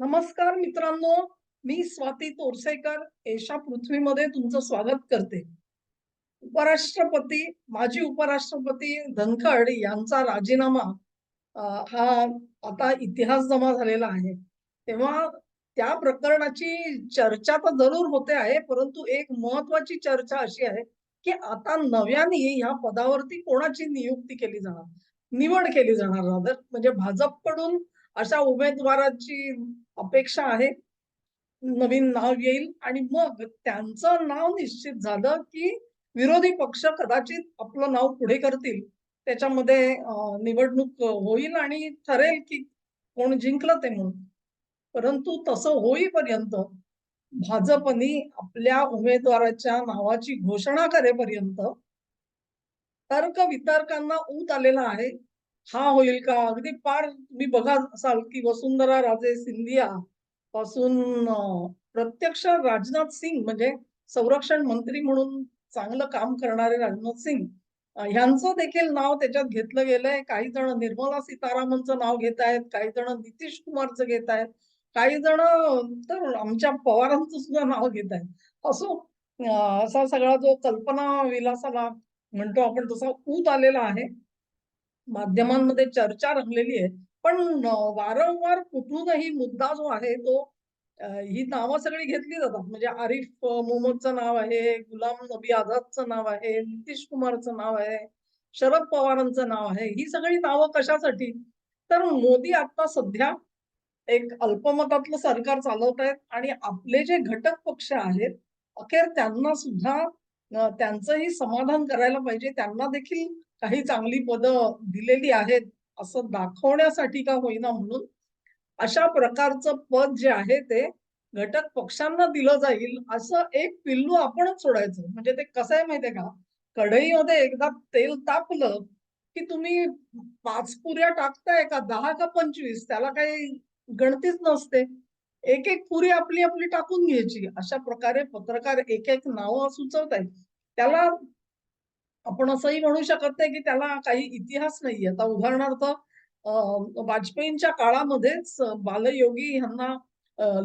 नमस्कार मित्रांनो मी स्वाती तोरसेकर एशा पृथ्वीमध्ये तुमचं स्वागत करते. उपराष्ट्रपती माजी उपराष्ट्रपती धनखड यांचा राजीनामा हा आता इतिहास जमा झालेला आहे. तेव्हा त्या प्रकरणाची चर्चा तर जरूर होते आहे परंतु एक महत्वाची चर्चा अशी आहे की आता नव्याने ह्या पदावरती कोणाची नियुक्ती केली जाणार? निवड केली जाणार रादर म्हणजे भाजपकडून अशा उमेदवाराची अपेक्षा आहे. नवीन नाव येईल आणि मग त्यांचं नाव निश्चित झालं की विरोधी पक्ष कदाचित आपलं नाव पुढे करतील. त्याच्यामध्ये निवडणूक होईल आणि ठरेल की कोण जिंकलं ते म्हणून. परंतु तसं होईपर्यंत भाजपनी आपल्या उमेदवाराच्या नावाची घोषणा करेपर्यंत तर्क वितर्कांना ऊत आलेला आहे. हा होईल का? अगदी पार तुम्ही बघा असाल की वसुंधरा राजे सिंधिया पासून प्रत्यक्ष राजनाथ सिंग म्हणजे संरक्षण मंत्री म्हणून चांगलं काम करणारे राजनाथ सिंग ह्यांचं देखील नाव त्याच्यात घेतलं गेलंय. काही जण निर्मला सीतारामनचं नाव घेत आहेत काही जण नितीश कुमारचं घेत आहेत काही जण तर आमच्या पवारांचं सुद्धा नाव घेत आहेत. असो असा सगळा जो कल्पना विलासाला म्हणतो आपण तसा ऊत आलेला आहे. माध्यमांमध्ये चर्चा रंगलेली आहे. पण वारंवार कुठूनही मुद्दा जो आहे तो ही नावं सगळी घेतली जातात. म्हणजे आरिफ मोहम्मदचं नाव आहे गुलाम नबी आझादचं नाव आहे नितीश कुमारचं नाव आहे शरद पवारांचं नाव आहे. ही सगळी नावं कशासाठी? तर मोदी आता सध्या एक अल्पमतातलं सरकार चालवत आहेत आणि आपले जे घटक पक्ष आहेत अखेर त्यांना सुद्धा त्यांचंही समाधान करायला पाहिजे. त्यांना देखील काही चांगली पदं दिलेली आहेत असं दाखवण्यासाठी का होईना म्हणून. अशा प्रकारचं पद जे आहे ते घटक पक्षांना दिलं जाईल असं एक पिल्लू आपणच सोडायचं. म्हणजे ते कसं आहे माहितीये का? कढईमध्ये एकदा तेल तापलं की तुम्ही पाच पुऱ्या टाकताय का? दहा का पंचवीस? त्याला काही गणतीच नसते. एक एक पुरी आपली आपली टाकून घ्यायची. अशा प्रकारे पत्रकार एक एक नावं सुचवत आहेत त्याला आपण असंही म्हणू शकत नाही की त्याला काही इतिहास नाही आता उदाहरणार्थ वाजपेयींच्या काळामध्येच बालयोगी यांना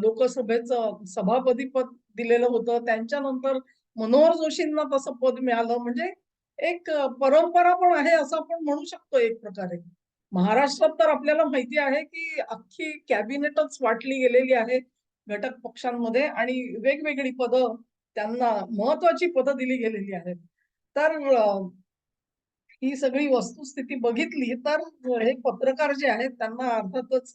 लोकसभेचं सभापती पद दिलेलं होतं. त्यांच्यानंतर मनोहर जोशींना तसं पद मिळालं. म्हणजे एक परंपरा पण आहे असं आपण म्हणू शकतो एक प्रकारे. महाराष्ट्रात तर आपल्याला माहिती आहे की अख्खी कॅबिनेटच वाटली गेलेली आहे. घटक पक्षांमध्ये आणि वेगवेगळी पदं त्यांना महत्वाची पदं दिली गेलेली आहेत. तर ही सगळी वस्तुस्थिती बघितली तर हे पत्रकार जे आहेत त्यांना अर्थातच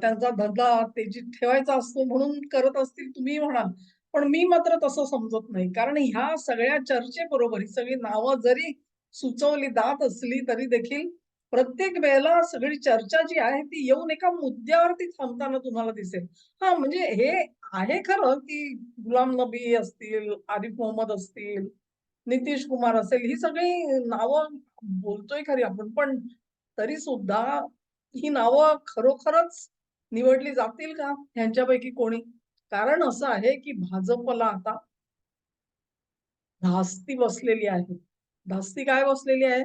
त्यांचा धंदा तेजीत ठेवायचा असतो म्हणून करत असतील तुम्ही म्हणाल. पण मी मात्र तसं समजत नाही. कारण ह्या सगळ्या चर्चेबरोबर ही सगळी नावं जरी सुचवली जात असली तरी देखील प्रत्येक वेळेला सगळी चर्चा जी आहे ती येऊन एका मुद्द्यावरती थांबताना तुम्हाला दिसेल. हा म्हणजे हे आहे खरं की गुलाम नबी असतील आरिफ मोहम्मद असतील नितीश कुमार असेल ही सगळी नावं बोलतोय खरी आपण. पण तरी सुद्धा ही नावं खरोखरच निवडली जातील का? ह्यांच्यापैकी कोणी? कारण असं आहे की भाजपला आता धास्ती बसलेली आहे. धास्ती काय बसलेली आहे?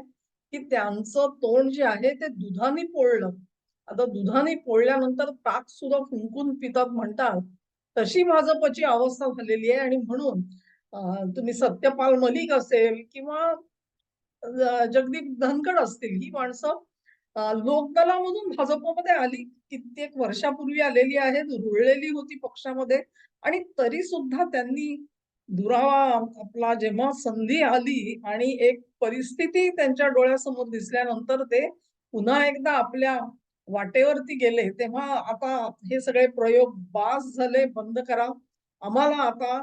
की त्यांचं तोंड जे आहे ते दुधाने पोळलं. आता दुधाने पोळल्यानंतर ताक सुद्धा फुंकून पितात म्हणतात. तशी भाजपची अवस्था झालेली आहे आणि म्हणून तुम्ही सत्यपाल मलिक असेल किंवा जगदीप धनखड असतील ही माणसं लोकदलामधून भाजपमध्ये आली. कित्येक वर्षापूर्वी आलेली आहेत रुळलेली होती पक्षामध्ये आणि तरी सुद्धा त्यांनी दुरावा आपला जेव्हा संधी आली आणि एक परिस्थिती त्यांच्या डोळ्यासमोर दिसल्यानंतर ते पुन्हा एकदा आपल्या वाटेवरती गेले तेव्हा आता हे सगळे प्रयोग बास झाले बंद करा. आम्हाला आता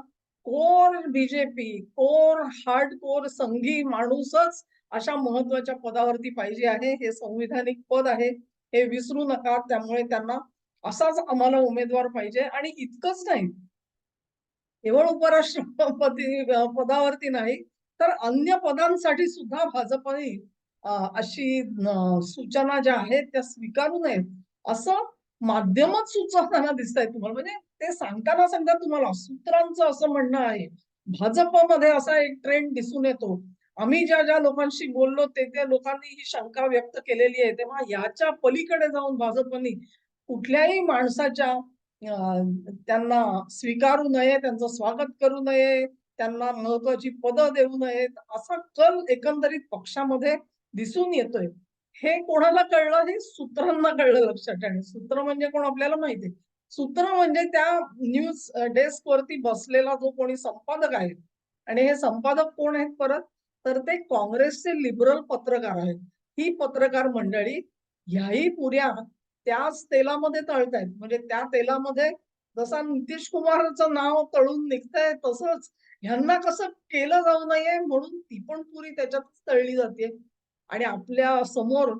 core BJP core hard core संघी माणूसच अशा महत्त्वाच्या पदावरती पाहिजे आहे. हे संविधानिक पद आहे. हे विसरू नका. त्यामुळे त्यांना असाच आम्हाला उमेदवार पाहिजे. आणि इतकंच नाही. केवळ उपराष्ट्रपती पदावरती नाही तर अन्य पदांसाठी सुद्धा भाजपने अशी सूचना ज्या आहेत त्या स्वीकारू नयेत. असं माध्यमच सुचवताना दिसत आहे तुम्हाला. म्हणजे ते सांगताना सांगता तुम्हाला सूत्रांचं असं म्हणणं आहे. भाजपमध्ये असा एक ट्रेंड दिसून येतो. आम्ही ज्या ज्या लोकांशी बोललो ते त्या लोकांनी ही शंका व्यक्त केलेली आहे. तेव्हा याच्या पलीकडे जाऊन भाजपनी कुठल्याही माणसाच्या त्यांना स्वीकारू नये त्यांचं स्वागत करू नये त्यांना महत्वाची पदं देऊ नयेत असा कल एकंदरीत पक्षामध्ये दिसून येतोय. हे कोणाला कळलं? हे सूत्रांना कळलं लक्षात ठेवा सूत्र म्हणजे कोण आपल्याला माहिती आहे. सूत्र म्हणजे त्या न्यूज डेस्क वरती बसलेला जो कोणी संपादक आहे. आणि हे संपादक कोण आहेत परत? तर ते काँग्रेसचे लिबरल पत्रकार आहेत. ही पत्रकार मंडळी ह्याही पुऱ्या त्याच तेलामध्ये तळतायत. म्हणजे त्या तेलामध्ये जसा नितीश कुमारचं नाव तळून निघतंय तसंच ह्यांना कसं केलं जाऊ नये म्हणून ती पण पुरी त्याच्यात तळली जाते. आणि आपल्यासमोर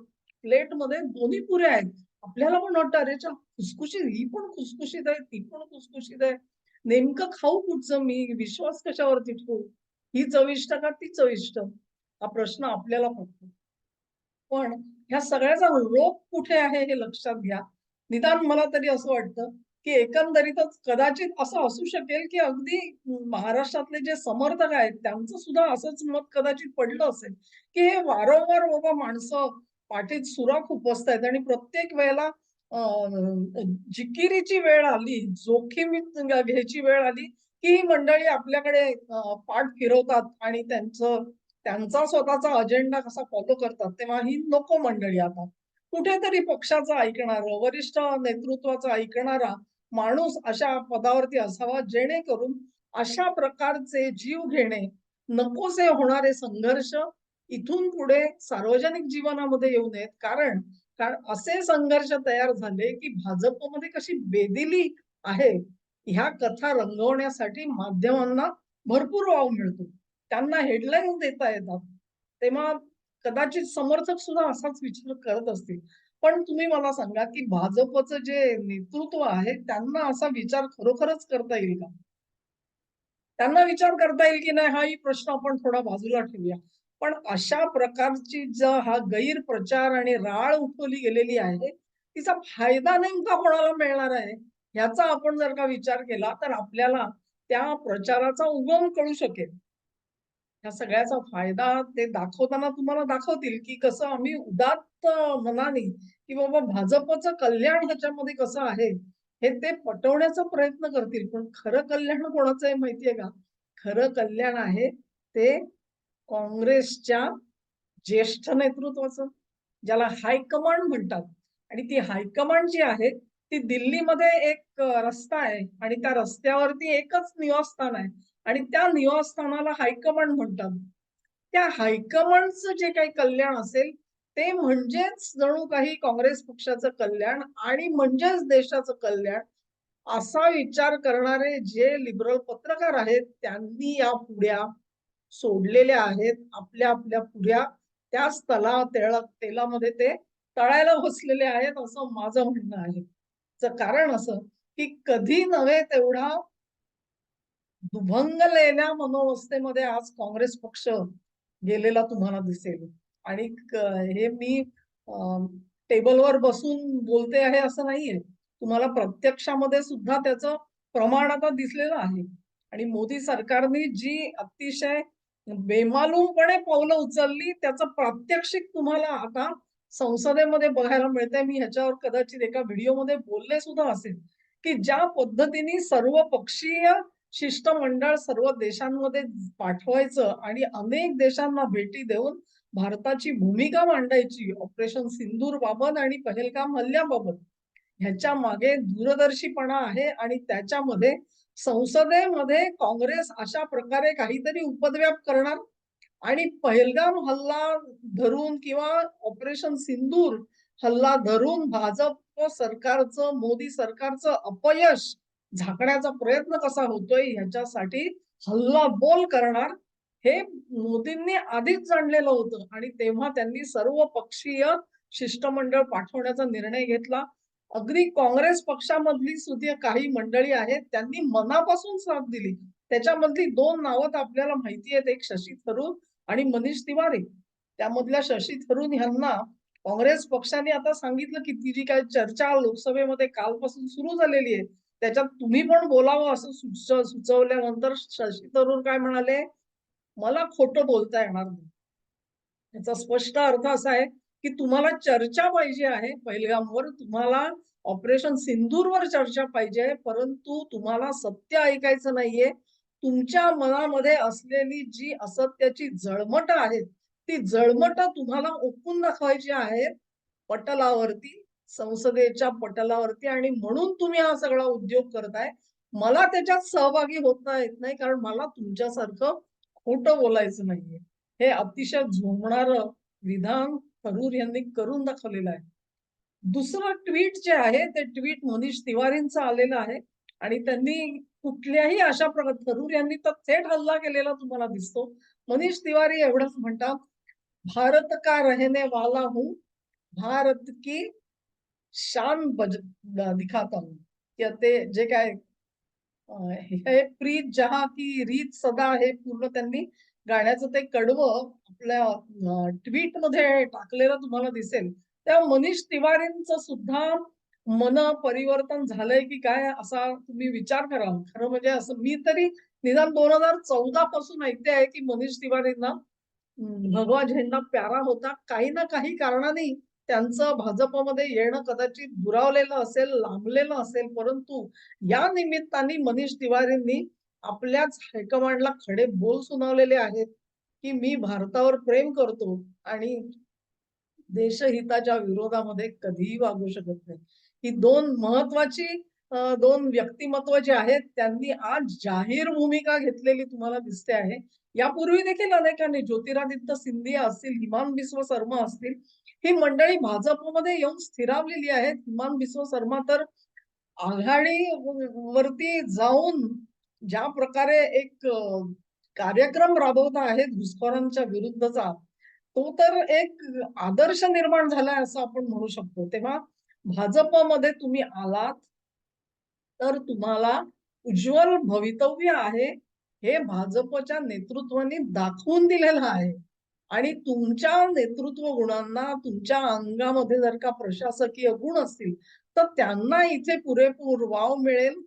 प्लेटमध्ये दोन्ही पुऱ्या आहेत. आपल्याला पण वाटतं अरे खुसखुशीत ही पण खुसखुशीत आहे ती पण खुसखुशीत आहे. नेमकं खाऊ कुठचं? मी विश्वास कशावरती ठेवू ही चविष्ट का ती चविष्ट हा प्रश्न आपल्याला पडतो. पण ह्या सगळ्याचा रोग कुठे आहे हे लक्षात घ्या. निदान मला तरी असं वाटतं की एकंदरीतच कदाचित असं असू शकेल की अगदी महाराष्ट्रातले जे समर्थक आहेत त्यांचं सुद्धा असंच मत कदाचित पडलं असेल की हे वारंवार बाबा माणसं पाठीत सुराख उपसतायत आणि प्रत्येक वेळेला जिकिरीची वेळ आली जोखीम घ्यायची वेळ आली की ही मंडळी आपल्याकडे पाठ फिरवतात आणि त्यांचं त्यांचा स्वतःचा अजेंडा कसा फॉलो करतात तेव्हा ही नको मंडळी आता. कुठेतरी पक्षाचा ऐकणार वरिष्ठ नेतृत्वाचा ऐकणारा माणूस अशा पदावरती असावा जेणेकरून अशा प्रकारचे जीव घेणे नकोसे होणारे संघर्ष इथून पुढे सार्वजनिक जीवनामध्ये येऊ नयेत. कारण कारण असे संघर्ष तयार झाले की भाजपमध्ये कशी बेदिली आहे ह्या कथा रंगवण्यासाठी माध्यमांना भरपूर वाव मिळतो. त्यांना हेडलाईन देता येतात. तेव्हा कदाचित समर्थक सुद्धा असाच विचार करत असतील. पण तुम्ही मला सांगा की भाजपचं जे नेतृत्व आहे त्यांना असा विचार खरोखरच करता येईल का? त्यांना विचार करता येईल की नाही हाही प्रश्न आपण थोडा बाजूला ठेवूया. पण अशा प्रकारची ज हा गैरप्रचार आणि राळ उठवली गेलेली आहे तिचा फायदा नेमका कोणाला मिळणार आहे? ह्याचा आपण जर का विचार केला तर आपल्याला त्या प्रचाराचा उगम कळू शकेल. ह्या सगळ्याचा फायदा ते दाखवताना तुम्हाला दाखवतील की कसं आम्ही उदात्त मनाने की बाबा भाजपचं कल्याण ह्याच्यामध्ये कसं आहे हे ते पटवण्याचा प्रयत्न करतील. पण खरं कल्याण कोणाचं आहे माहितीये का? खरं कल्याण आहे ते काँग्रेसच्या ज्येष्ठ नेतृत्वाचं ज्याला हायकमांड म्हणतात. आणि ती हायकमांड जी आहे ती दिल्लीमध्ये एक रस्ता आहे आणि त्या रस्त्यावरती एकच निवासस्थान आहे. आणि त्या निवासस्थानाला हायकमांड म्हणतात. त्या हायकमांडचं जे काही कल्याण असेल ते म्हणजेच जणू काही काँग्रेस पक्षाचं कल्याण आणि म्हणजेच देशाचं कल्याण असा विचार करणारे जे लिबरल पत्रकार आहेत त्यांनी या पुढ्या सोडलेल्या आहेत. आपल्या आपल्या पुढ्या त्याच तला तेला तेलामध्ये ते तळायला बसलेले आहेत असं माझं म्हणणं आहे. कारण असं की कधी नव्हे तेवढा दुभंगलेल्या मनोवस्थेमध्ये आज काँग्रेस पक्ष गेलेला तुम्हाला दिसेल. आणि हे मी टेबलवर बसून बोलते आहे असं नाहीये. तुम्हाला प्रत्यक्षामध्ये सुद्धा त्याचं प्रमाण आता दिसलेलं आहे. आणि मोदी सरकारने जी अतिशय बेमालूमपणे पावलं उचलली त्याचं प्रात्यक्षिक तुम्हाला आता संसदेमध्ये बघायला मिळतंय. मी ह्याच्यावर कदाचित एका व्हिडिओमध्ये बोलले सुद्धा असेल की ज्या पद्धतीने सर्व पक्षीय शिष्टमंडळ सर्व देशांमध्ये पाठवायचं आणि अनेक देशांना भेटी देऊन भारताची भूमिका मांडायची. ऑपरेशन सिंदूर बाबत आणि पहलगाम हल्ल्याबाबत ह्याच्या मागे दूरदर्शीपणा आहे आणि त्याच्यामध्ये संसदेमध्ये काँग्रेस अशा प्रकारे काहीतरी उपद्व्याप करणार आणि पहलगाम हल्ला धरून किंवा ऑपरेशन सिंदूर हल्ला धरून भाजप सरकारचं मोदी सरकारचं अपयश झाकण्याचा प्रयत्न कसा होतोय ह्याच्यासाठी हल्ला बोल करणार हे मोदींनी आधीच जाणलेलं होतं. आणि तेव्हा त्यांनी सर्व पक्षीय शिष्टमंडळ पाठवण्याचा निर्णय घेतला. अगदी काँग्रेस पक्षामधली सुद्धा काही मंडळी आहेत त्यांनी मनापासून साथ दिली. त्याच्यामधली दोन नावं आपल्याला माहिती आहेत एक शशी थरूर आणि मनीष तिवारी. त्यामधल्या शशी थरूर ह्यांना काँग्रेस पक्षाने आता सांगितलं की ती जी काय चर्चा लोकसभेमध्ये कालपासून सुरू झालेली आहे त्याच्यात तुम्ही पण बोलावं असं सुच सुचवल्यानंतर शशी तरुण काय म्हणाले मला खोटं बोलता येणार नाही. याचा स्पष्ट अर्थ असा आहे की तुम्हाला चर्चा पाहिजे आहे पहिलगामवर तुम्हाला ऑपरेशन सिंदूरवर चर्चा पाहिजे परंतु तुम्हाला सत्य ऐकायचं नाहीये. तुमच्या मनामध्ये असलेली जी असत्याची जळमट आहेत ती जळमट तुम्हाला ओपून दाखवायची आहेत पटलावरती. संसदेच्या पटलावरती. आणि म्हणून तुम्ही हा सगळा उद्योग करताय. मला त्याच्यात सहभागी होता येत नाही कारण मला तुमच्यासारखं खोटं बोलायचं नाहीये. हे अतिशय झोमणार विधान थरूर यांनी करून दाखवलेलं आहे. दुसरं ट्विट जे आहे ते ट्विट मनीष तिवारींचं आलेलं आहे. आणि त्यांनी कुठल्याही अशा प्रकार थरूर यांनी तर थेट हल्ला केलेला तुम्हाला दिसतो. मनीष तिवारी एवढंच म्हणतात भारत का रहने वाला हूं? भारत की शान बज दिखाता हूं। ते जे काय हे प्रीत जहा की रीत सदा हे पूर्ण त्यांनी गाण्याचं ते कडवं आपल्या ट्विटमध्ये टाकलेलं तुम्हाला दिसेल. त्या मनीष तिवारींचं सुद्धा मन परिवर्तन झालंय की काय असा तुम्ही विचार करा. खरं म्हणजे असं मी तरी निदान दोन हजार चौदा पासून ऐकते आहे की मनीष तिवारींना भगवा झेंडा प्यारा होता. काही ना काही कारणाने त्यांचं भाजपमध्ये येणं कदाचित दुरावलेलं असेल लांबलेलं असेल परंतु या निमित्ताने मनीष तिवारींनी आपल्याच हायकमांडला खडे बोल सुनावलेले आहेत की मी भारतावर प्रेम करतो आणि देशहिताच्या विरोधामध्ये कधीही वागू शकत नाही. ही दोन महत्वाची दोन व्यक्तिमत्व जे आहेत त्यांनी आज जाहीर भूमिका घेतलेली तुम्हाला दिसते आहे. यापूर्वी देखील अनेकांनी ज्योतिरादित्य सिंधिया असतील हिमान बिस्व शर्मा असतील ही मंडळी भाजपमध्ये येऊन स्थिरावलेली आहेत. हिमान बिस्व शर्मा तर आघाडी वरती जाऊन ज्या प्रकारे एक कार्यक्रम राबवता आहेत घुसखोरांच्या विरुद्धचा तो तर एक आदर्श निर्माण झालाय असं आपण म्हणू शकतो. तेव्हा भाजपमध्ये तुम्ही आलात तर तुम्हाला उज्ज्वल भवितव्य आहे. हे भाजपच्या नेतृत्वाने दाखवून दिलेलं आहे. आणि तुमच्या नेतृत्व गुणांना तुमच्या अंगामध्ये जर का प्रशासकीय गुण असतील तर त्यांना इथे पुरेपूर वाव मिळेल.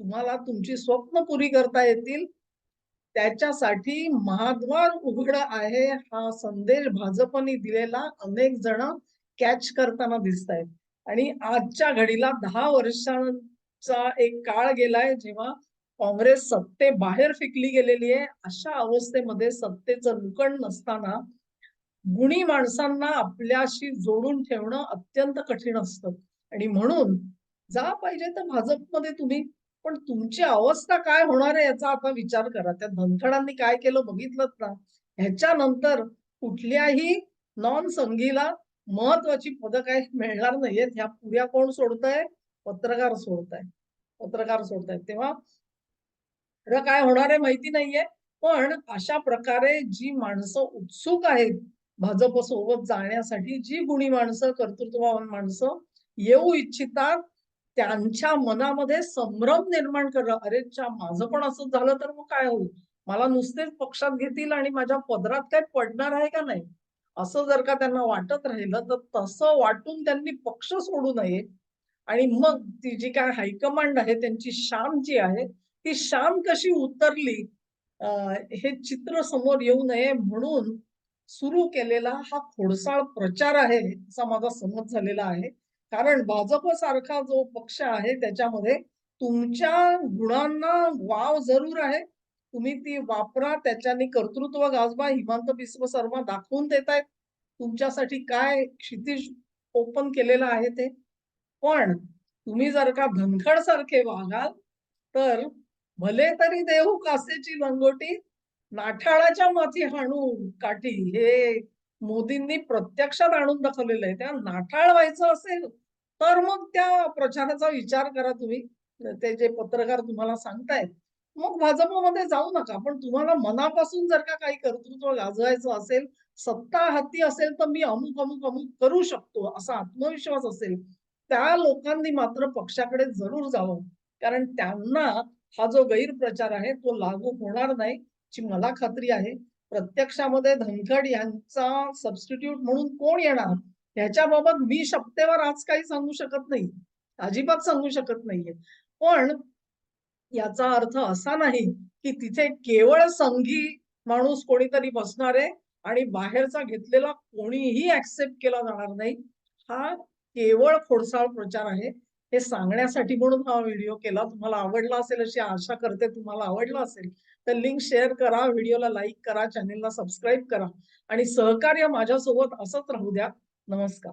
तुम्हाला तुमची स्वप्न पुरी करता येतील. त्याच्यासाठी महाद्वार उघड आहे. हा संदेश भाजपने दिलेला अनेक जण कॅच करताना दिसत आहेत आणि आजच्या घडीला दहा चा एक काळ गेलाय जेव्हा काँग्रेस सत्ते बाहेर फेकली गेलेली आहे अशा अवस्थेमध्ये सत्तेचं लुकण नसताना गुणी माणसांना आपल्याशी जोडून ठेवणं अत्यंत कठीण असतं. आणि म्हणून जा पाहिजे तर भाजपमध्ये तुम्ही पण तुमची अवस्था काय होणार आहे याचा आता विचार करा. त्या धनखडांनी काय केलं बघितलं ना ह्याच्यानंतर कुठल्याही नॉन संघीला महत्वाची पदं काय मिळणार नाहीयेत ह्या पुऱ्या कोण सोडताय? पत्रकार सोडताय. पत्रकार सोडतायत तेव्हा खरं काय होणार आहे माहिती नाहीये पण अशा प्रकारे जी माणसं उत्सुक आहेत भाजप सोबत जाण्यासाठी जी गुणी माणसं कर्तृत्ववान माणसं येऊ इच्छितात त्यांच्या मनामध्ये संभ्रम निर्माण करणं. अरे माझं पण असं झालं तर मग काय होईल? मला नुसतेच पक्षात घेतील आणि माझ्या पदरात काय पडणार आहे का नाही? असं जर का त्यांना वाटत राहिलं तर तसं वाटून त्यांनी पक्ष सोडू नये. आणि मग ती जी काय हायकमांड आहे त्यांची शाम जी आहे ती शाम कशी उतरली हे चित्र समोर येऊ नये म्हणून सुरू केलेला हा खोडसाळ प्रचार आहे असा माझा समज झालेला आहे. कारण भाजप सारखा जो पक्ष आहे त्याच्यामध्ये तुमच्या गुणांना वाव जरूर आहे. तुम्ही ती वापरा त्याच्याने कर्तृत्व गाजवा हिमांत बिस्व शर्मा दाखवून देत आहेत तुमच्यासाठी काय क्षितिज ओपन केलेलं आहे ते? पण तुम्ही जर का धनखड सारखे वागाल तर भले तरी देऊ कासेची लंगोटी नाठाळाच्या माथी हाणू काठी हे मोदींनी प्रत्यक्षात आणून दाखवलेलं आहे. त्या नाठाळ व्हायचं असेल तर मग त्या प्रचाराचा विचार करा तुम्ही. ते जे पत्रकार तुम्हाला सांगतायत. मग भाजपमध्ये जाऊ नका. पण तुम्हाला मनापासून जर का काही कर्तृत्व गाजवायचं असेल सत्ता हाती असेल तर मी अमुक अमुक अमुक करू शकतो. असा आत्मविश्वास असेल त्या लोकांनी मात्र पक्षाकडे जरूर जावं. कारण त्यांना हा जो गैरप्रचार आहे तो लागू होणार नाही ची मला खात्री आहे. प्रत्यक्षामध्ये धनखड यांचा सबस्टिट्यूट म्हणून कोण येणार? ह्याच्याबाबत मी शपथेवर आज काही सांगू शकत नाही. अजिबात सांगू शकत नाहीये. पण याचा अर्थ असा नाही की तिथे केवळ संघी माणूस कोणीतरी बसणार आहे आणि बाहेरचा घेतलेला कोणीही ऍक्सेप्ट केला जाणार नाही. हा केवळ खोडसाळ प्रचार आहे हे सांगण्यासाठी म्हणून हा व्हिडिओ केला. तुम्हाला आवडला असेल अशी आशा करते तुम्हाला आवडला असेल तर लिंक शेअर करा व्हिडिओला लाईक करा चॅनेलला सबस्क्राईब करा आणि सहकार्य माझ्यासोबत असंच राहू द्या. नमस्कार.